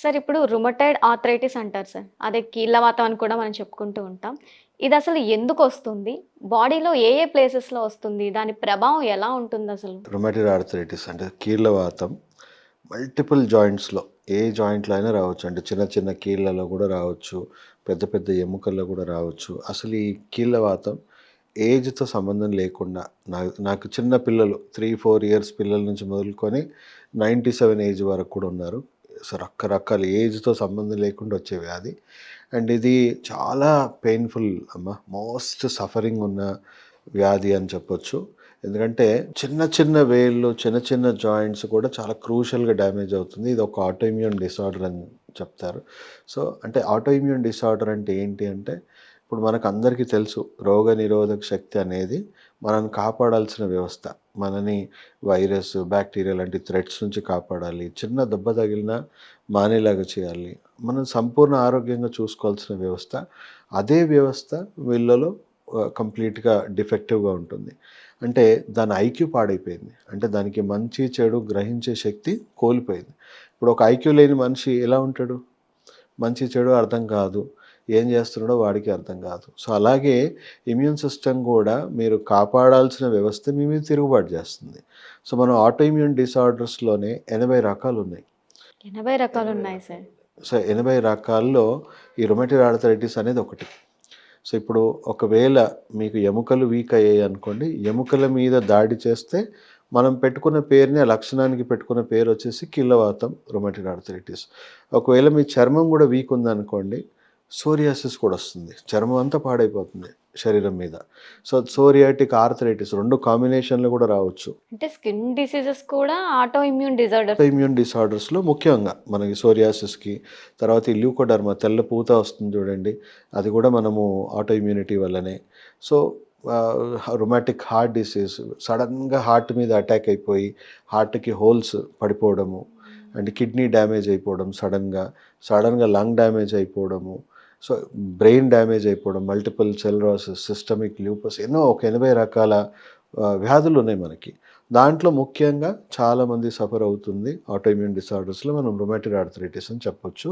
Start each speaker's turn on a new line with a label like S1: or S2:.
S1: Sir ఇప్పుడు rheumatoid arthritis అంటారు sir. అదే కీళ్ళవాతం అని కూడా మనం చెప్పుకుంటూ ఉంటాం. ఇది అసలు ఎందుకు వస్తుంది? బాడీలో ఏ ఏ ప్లేసెస్లో వస్తుంది? దాని ప్రభావం ఎలా ఉంటుంది అసలు?
S2: రుమటైడ్ ఆర్థరైటిస్ అంటే కీళ్ళవాతం మల్టిపుల్ జాయింట్స్లో ఏ జాయింట్లో అయినా రావచ్చు. అంటే చిన్న చిన్న కీళ్ళలో కూడా రావచ్చు పెద్ద పెద్ద ఎముకల్లో కూడా రావచ్చు. అసలు ఈ కీళ్ళవాతం ఏజ్తో సంబంధం లేకుండా నాకు నాకు చిన్న పిల్లలు త్రీ ఫోర్ ఇయర్స్ పిల్లల నుంచి మొదలుకొని నైంటీ సెవెన్ ఏజ్ వరకు కూడా ఉన్నారు. సో రకరకాల ఏజ్తో సంబంధం లేకుండా వచ్చే వ్యాధి. అండ్ ఇది చాలా పెయిన్ఫుల్ అమ్మ. మోస్ట్ సఫరింగ్ ఉన్న వ్యాధి అని చెప్పొచ్చు. ఎందుకంటే చిన్న చిన్న వేళ్ళు చిన్న చిన్న జాయింట్స్ కూడా చాలా క్రూషల్గా డ్యామేజ్ అవుతుంది. ఇది ఒక ఆటోఇమ్యూన్ డిసార్డర్ అని చెప్తారు. సో అంటే ఆటోఇమ్యూన్ డిసార్డర్ అంటే ఏంటి అంటే ఇప్పుడు మనకు అందరికీ తెలుసు రోగ నిరోధక శక్తి అనేది మనల్ని కాపాడాల్సిన వ్యవస్థ. మనని వైరస్ బ్యాక్టీరియా లాంటి థ్రెడ్స్ నుంచి కాపాడాలి. చిన్న దెబ్బ తగిలినా మానేలాగా చేయాలి. మనం సంపూర్ణ ఆరోగ్యంగా చూసుకోవాల్సిన వ్యవస్థ. అదే వ్యవస్థ వీళ్ళలో కంప్లీట్గా డిఫెక్టివ్గా ఉంటుంది. అంటే దాని ఐక్యూ పాడైపోయింది. అంటే దానికి మంచి చెడు గ్రహించే శక్తి కోల్పోయింది. ఇప్పుడు ఒక ఐక్యూ లేని మనిషి ఎలా ఉంటాడు? మంచి చెడు అర్థం కాదు. ఏం చేస్తున్నాడో వాడికి అర్థం కాదు. సో అలాగే ఇమ్యూన్ సిస్టమ్ కూడా మీరు కాపాడాల్సిన వ్యవస్థ మీ మీద తిరుగుబాటు చేస్తుంది. సో మనం ఆటో ఇమ్యూన్ డిసార్డర్స్లోనే ఎనభై రకాలు ఉన్నాయి
S1: ఎనభై రకాలు ఉన్నాయి సార్.
S2: సో ఎనభై రకాల్లో ఈ రొమాటిడ్ ఆర్థరైటిస్ అనేది ఒకటి. సో ఇప్పుడు ఒకవేళ మీకు ఎముకలు వీక్ అయ్యాయి అనుకోండి ఎముకల మీద దాడి చేస్తే మనం పెట్టుకున్న పేరుని ఆ లక్షణానికి పెట్టుకున్న పేరు వచ్చేసి కిల్లవాతం రొమాటిడ్ ఆర్థరైటిస్ ఒకవేళ మీ చర్మం కూడా వీక్ ఉందనుకోండి సోరియాసిస్ కూడా వస్తుంది. చర్మం అంతా పాడైపోతుంది శరీరం మీద. సో సోరియాటిక్ ఆర్థరైటిస్ రెండు కాంబినేషన్లు కూడా రావచ్చు.
S1: అంటే స్కిన్ డిసీజెస్ కూడా ఆటో ఇమ్యూన్ డిజార్డర్.
S2: ఇమ్యూన్ డిసార్డర్స్లో ముఖ్యంగా మనకి సోరియాసిస్కి తర్వాత ఈ ల్యూకోడర్మా తెల్ల పూత వస్తుంది చూడండి అది కూడా మనము ఆటో ఇమ్యూనిటీ వల్లనే. సో రొమాటిక్ హార్ట్ డిసీజ్ సడన్గా హార్ట్ మీద అటాక్ అయిపోయి హార్ట్కి హోల్స్ పడిపోవడము అండ్ కిడ్నీ డ్యామేజ్ అయిపోవడం సడన్గా సడన్గా లంగ్ డ్యామేజ్ అయిపోవడము సో బ్రెయిన్ డ్యామేజ్ అయిపోవడం మల్టిపుల్ సెల్రాసిస్ సిస్టమిక్ ల్యూపస్ ఎన్నో ఒక ఎనభై రకాల వ్యాధులు ఉన్నాయి మనకి. దాంట్లో ముఖ్యంగా చాలామంది సఫర్ అవుతుంది. ఆటోఇమ్యూన్ డిసార్డర్స్లో మనం రొమాటిక్ ఆర్థరైటిస్ అని చెప్పొచ్చు.